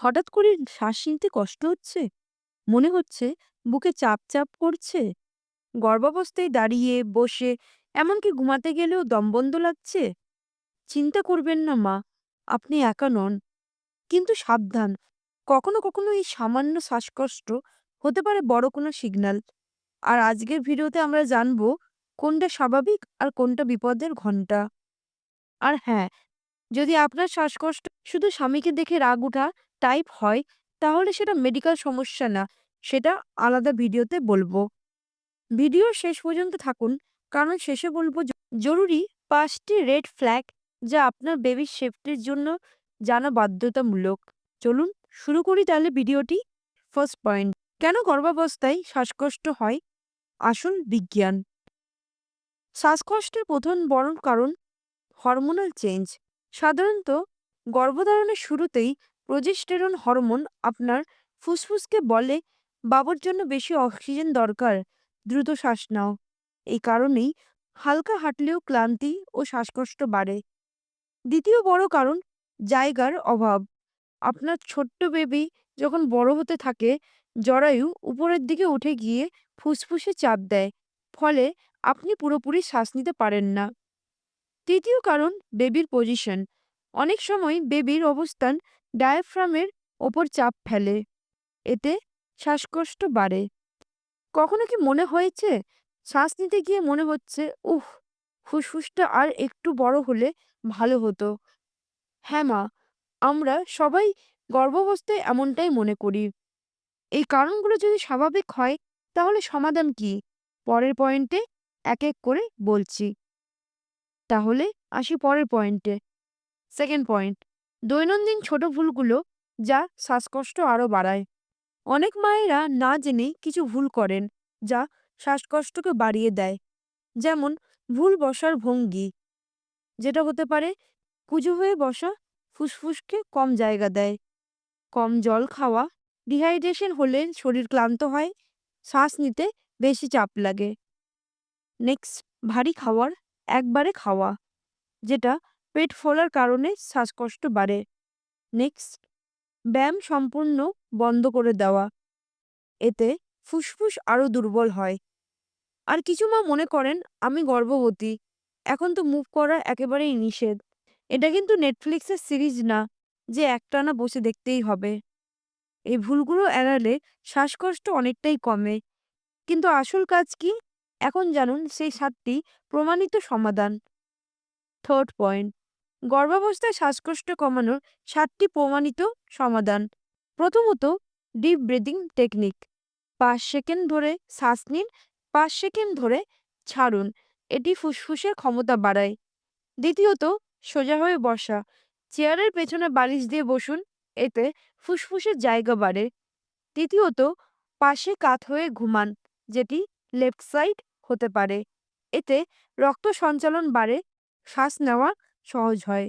হঠাৎ করে শ্বাস নিতে কষ্ট হচ্ছে? মনে হচ্ছে বুকে চাপ চাপ করছে। গর্ভাবস্থায় দাঁড়িয়ে বসে এমনকি ঘুমাতে গেলেও দমবন্ধ লাগছে? চিন্তা করবেন না মা, আপনি একা নন। কিন্তু সাবধান, কখনো কখনো এই সামান্য শ্বাসকষ্ট হতে পারে বড় কোনো সিগন্যাল। আর আজকের ভিডিওতে আমরা জানব কোনটা স্বাভাবিক আর কোনটা বিপদের ঘণ্টা। আর হ্যাঁ যদি আপনার শ্বাসকষ্ট শুধু স্বামীকে দেখে রাগ ওঠা টাইপ হয়, তাহলে সেটা মেডিকেল সমস্যা না। সেটা আলাদা ভিডিওতে বলব। ভিডিও শেষ পর্যন্ত থাকুন, কারণ শেষে বলব জরুরি পাঁচটি রেড ফ্ল্যাগ যা আপনার বেবির সেফটির জন্য জানা বাধ্যতামূলক। চলুন শুরু করি তাহলে ভিডিওটি ফার্স্ট পয়েন্ট কেন গর্ভাবস্থায় শ্বাসকষ্ট হয়? আসল বিজ্ঞান। শ্বাসকষ্টের প্রধান বড় কারণ হরমোনাল চেঞ্জ সাধারণত গর্ভধারণের শুরুতেই প্রজেস্টেরন হরমোন আপনার ফুসফুসকে বলে, বাবার জন্য বেশি অক্সিজেন দরকার, দ্রুত শ্বাস নাও। এই কারণেই হালকা হাঁটলেও ক্লান্তি ও শ্বাসকষ্ট বাড়ে। দ্বিতীয় বড় কারণ, জায়গার অভাব। আপনার ছোট্ট বেবি যখন বড় হতে থাকে, জরায়ু উপরের দিকে উঠে গিয়ে ফুসফুসে চাপ দেয়, ফলে আপনি পুরোপুরি শ্বাস নিতে পারেন না। তৃতীয় কারণ বেবির পজিশন অনেক সময় বেবির অবস্থান ডায়াফ্রামের ওপর চাপ ফেলে। এতে শ্বাসকষ্ট বাড়ে। কখনো কি মনে হয়েছে? শ্বাস নিতে গিয়ে মনে হচ্ছে উহ ফুসফুসটা আর একটু বড় হলে ভালো হতো। হ্যাঁ মা, আমরা সবাই গর্ভাবস্থায় এমনটাই মনে করি। এই কারণগুলো যদি স্বাভাবিক হয়, তাহলে সমাধান কি? পরের পয়েন্টে এক এক করে বলছি। তাহলে আসি পরের পয়েন্টে সেকেন্ড পয়েন্ট দৈনন্দিন ছোট ভুলগুলো যা শ্বাসকষ্ট আরও বাড়ায়। অনেক মায়েরা না জেনে কিছু ভুল করেন যা শ্বাসকষ্টকে বাড়িয়ে দেয়। যেমন, ভুল বসার ভঙ্গি, যেটা হতে পারে কুজো হয়ে বসা ফুসফুসকে কম জায়গা দেয়। কম জল খাওয়া ডিহাইড্রেশন হলে শরীর ক্লান্ত হয়, শ্বাস নিতে বেশি চাপ লাগে। নেক্সট ভারী খাওয়ার একবারে খাওয়া, যেটা পেট ফোলার কারণে শ্বাসকষ্ট বাড়ে। নেক্সট, ব্যায়াম সম্পূর্ণ বন্ধ করে দেওয়া। এতে ফুসফুস আরও দুর্বল হয়। আর কিছু মা মনে করেন, আমি গর্ভবতী, এখন তো মুভ করা একেবারেই নিষেধ। এটা কিন্তু নেটফ্লিক্সের সিরিজ না, যে একটানা বসে দেখতেই হবে। এই ভুলগুলো এড়ালে শ্বাসকষ্ট অনেকটাই কমে। কিন্তু আসল কাজ কি? এখন জানুন সেই সাতটি প্রমাণিত সমাধান। থার্ড পয়েন্ট গর্ভাবস্থায় শ্বাসকষ্ট কমানোর সাতটি প্রমাণিত সমাধান। প্রথমত ডিপ ব্রিদিং টেকনিক পাঁচ সেকেন্ড ধরে শ্বাস নিন, পাঁচ সেকেন্ড ধরে ছাড়ুন, এটি ফুসফুসের ক্ষমতা বাড়ায়। দ্বিতীয়ত, সোজা হয়ে বসা, চেয়ারের পেছনে বালিশ দিয়ে বসুন, এতে ফুসফুসের জায়গা বাড়ে। তৃতীয়ত, পাশে কাত হয়ে ঘুমান, যেটি লেফট সাইড হতে পারে। এতে রক্ত সঞ্চালন বাড়ে, শ্বাস নেওয়া সহজ হয়।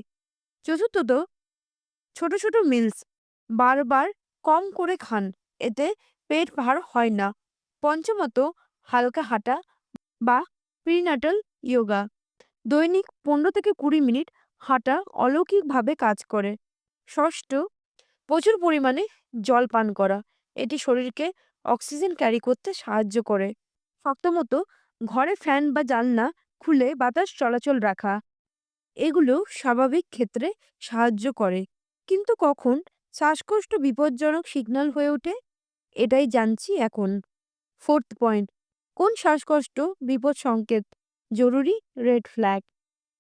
চতুর্থত, ছোট ছোট মিলস বারবার কম করে খান। এতে পেট ভার হয় না। পঞ্চমত, হালকা হাঁটা বা প্রিনাটাল ইয়োগা দৈনিক পনেরো থেকে কুড়ি মিনিট হাঁটা অলৌকিকভাবে কাজ করে। ষষ্ঠ, প্রচুর পরিমাণে জল পান করা। এটি শরীরকে অক্সিজেন ক্যারি করতে সাহায্য করে। সপ্তমত ঘরে ফ্যান বা জানলা খুলে বাতাস চলাচল রাখা। এগুলো স্বাভাবিক ক্ষেত্রে সাহায্য করে। কিন্তু কখন শ্বাসকষ্ট বিপজ্জনক সিগন্যাল হয়ে ওঠে, এটাই জানছি এখন। ফোর্থ পয়েন্ট, কোন শ্বাসকষ্ট বিপদ সংকেত? জরুরি রেড ফ্ল্যাগ।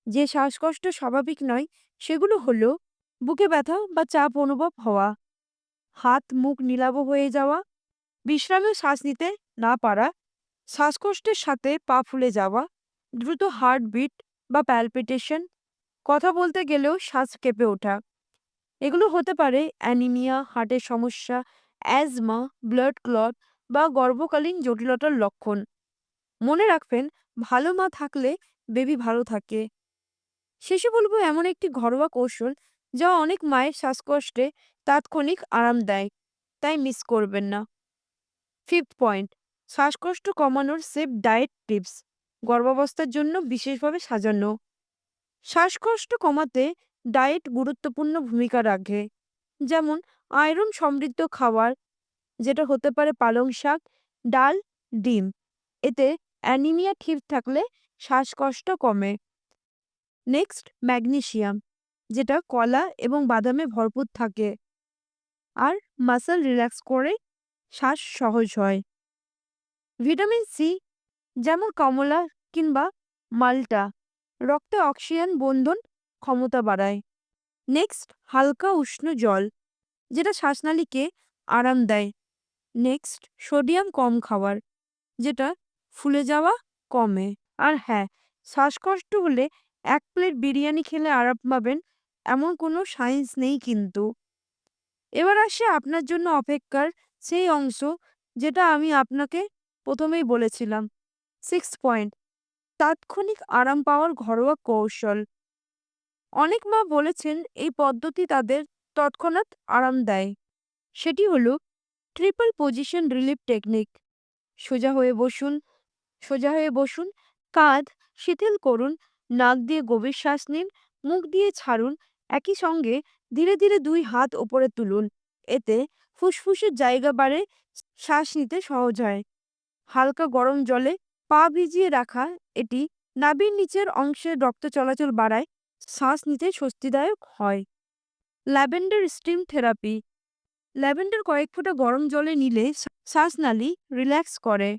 যে শ্বাসকষ্ট স্বাভাবিক নয়, সেগুলো হলো বুকে ব্যথা বা চাপ অনুভব হওয়া হাত মুখ নীলাভ হয়ে যাওয়া বিশ্রামে শ্বাস নিতে না পারা শ্বাসকষ্টের সাথে পা ফুলে যাওয়া, দ্রুত হার্টবিট বা প্যালপিটেশন, কথা বলতে গেলেও শ্বাস কেঁপে ওঠা। এগুলো হতে পারে অ্যানিমিয়া, হার্টের সমস্যা, অ্যাজমা, ব্লাড ক্লট বা গর্ভকালীন জটিলতার লক্ষণ। মনে রাখবেন, ভালো মা থাকলে বেবি ভালো থাকে। শেষে বলব এমন একটি ঘরোয়া কৌশল যা অনেক মায়ের শ্বাসকষ্টে তাৎক্ষণিক আরাম দেয়, তাই মিস করবেন না। ফিফথ পয়েন্ট শ্বাসকষ্ট কমানোর সেফ ডায়েট টিপস গর্ভাবস্থার জন্য বিশেষভাবে সাজানো। শ্বাসকষ্ট কমাতে ডায়েট গুরুত্বপূর্ণ ভূমিকা রাখে, যেমন আয়রন সমৃদ্ধ খাবার, যেটা হতে পারে পালং শাক, ডাল, ডিম। এতে অ্যানিমিয়া ঠিক থাকলে শ্বাসকষ্ট কমে। নেক্সট ম্যাগনেশিয়াম যেটা কলা এবং বাদামে ভরপুর থাকে। আর মাসল রিল্যাক্স করে শ্বাস সহজ হয়। ভিটামিন সি, যেমন কমলা কিংবা মাল্টা, রক্তে অক্সিজেন বন্ধন ক্ষমতা বাড়ায়। নেক্সট, হালকা উষ্ণ জল, যেটা শ্বাসনালীকে আরাম দেয়। নেক্সট, সোডিয়াম কম খাবার যেটা ফুলে যাওয়া কমে। আর হ্যাঁ শ্বাসকষ্ট হলে এক প্লেট বিরিয়ানি খেলে আরাম পাবেন, এমন কোনো সায়েন্স নেই কিন্তু। এবার আসে আপনার জন্য অপেক্ষার সেই অংশ, যেটা আমি আপনাকে প্রথমেই বলেছিলাম। সিক্স পয়েন্ট তাৎক্ষণিক আরাম পাওয়ার ঘরোয়া কৌশল। অনেক মা বলেছেন, এই পদ্ধতি তাদের তৎক্ষণাৎ আরাম দেয়। সেটি হলো ট্রিপল পজিশন রিলিফ টেকনিক সোজা হয়ে বসুন, সোজা হয়ে বসুন, কাঁধ শিথিল করুন, নাক দিয়ে গভীর শ্বাস নিন, মুখ দিয়ে ছাড়ুন, একই সঙ্গে ধীরে ধীরে দুই হাত ওপরে তুলুন। এতে ফুসফুসের জায়গা বাড়ে, শ্বাস নিতে সহজ হয়। হালকা গরম জলে পা ভিজিয়ে রাখা এটি নাভির নিচের অংশে রক্ত চলাচল বাড়ায়, শ্বাস নিতে স্বস্তিদায়ক হয়। Lavender steam therapy. ল্যাভেন্ডার কয়েক ফোঁটা গরম জলে নিলে শ্বাসনালী রিল্যাক্স করে।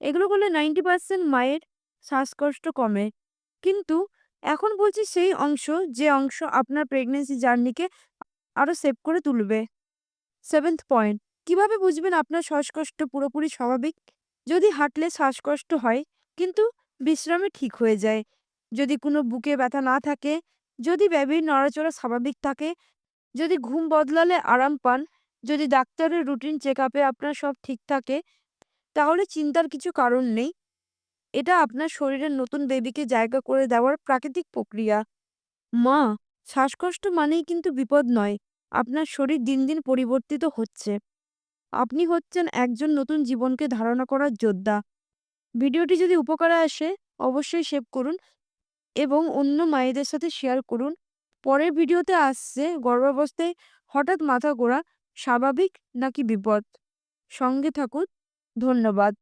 এগুলো করলে নাইনটি পার্সেন্ট মায়ের শ্বাসকষ্ট কমে। কিন্তু এখন বলছি সেই অংশ, যে অংশ আপনার প্রেগনেন্সি জার্নিকে আরও সেভ করে তুলবে। Seventh point. কীভাবে বুঝবেন আপনার শ্বাসকষ্ট পুরোপুরি স্বাভাবিক? যদি হাঁটলে শ্বাসকষ্ট হয়, কিন্তু বিশ্রামে ঠিক হয়ে যায়। যদি কোনো বুকে ব্যথা না থাকে, যদি ব্যাবির নড়াচড়া স্বাভাবিক থাকে, যদি ঘুম বদলালে আরাম পান, যদি ডাক্তারের রুটিন চেক আপে আপনার সব ঠিক থাকে, তাহলে চিন্তার কিছু কারণ নেই। এটা আপনার শরীরের নতুন বেবিকে জায়গা করে দেওয়ার প্রাকৃতিক প্রক্রিয়া। মা, শ্বাসকষ্ট মানেই কিন্তু বিপদ নয়। আপনার শরীর দিন দিন পরিবর্তিত হচ্ছে। আপনি হচ্ছেন একজন নতুন জীবনকে ধারণা করার যোদ্ধা। ভিডিওটি যদি উপকারে আসে, অবশ্যই সেভ করুন এবং অন্য মায়েদের সাথে শেয়ার করুন। পরের ভিডিওতে আসছে গর্ভাবস্থায় হঠাৎ মাথা ঘোরা স্বাভাবিক নাকি বিপদ? সঙ্গে থাকুন, ধন্যবাদ।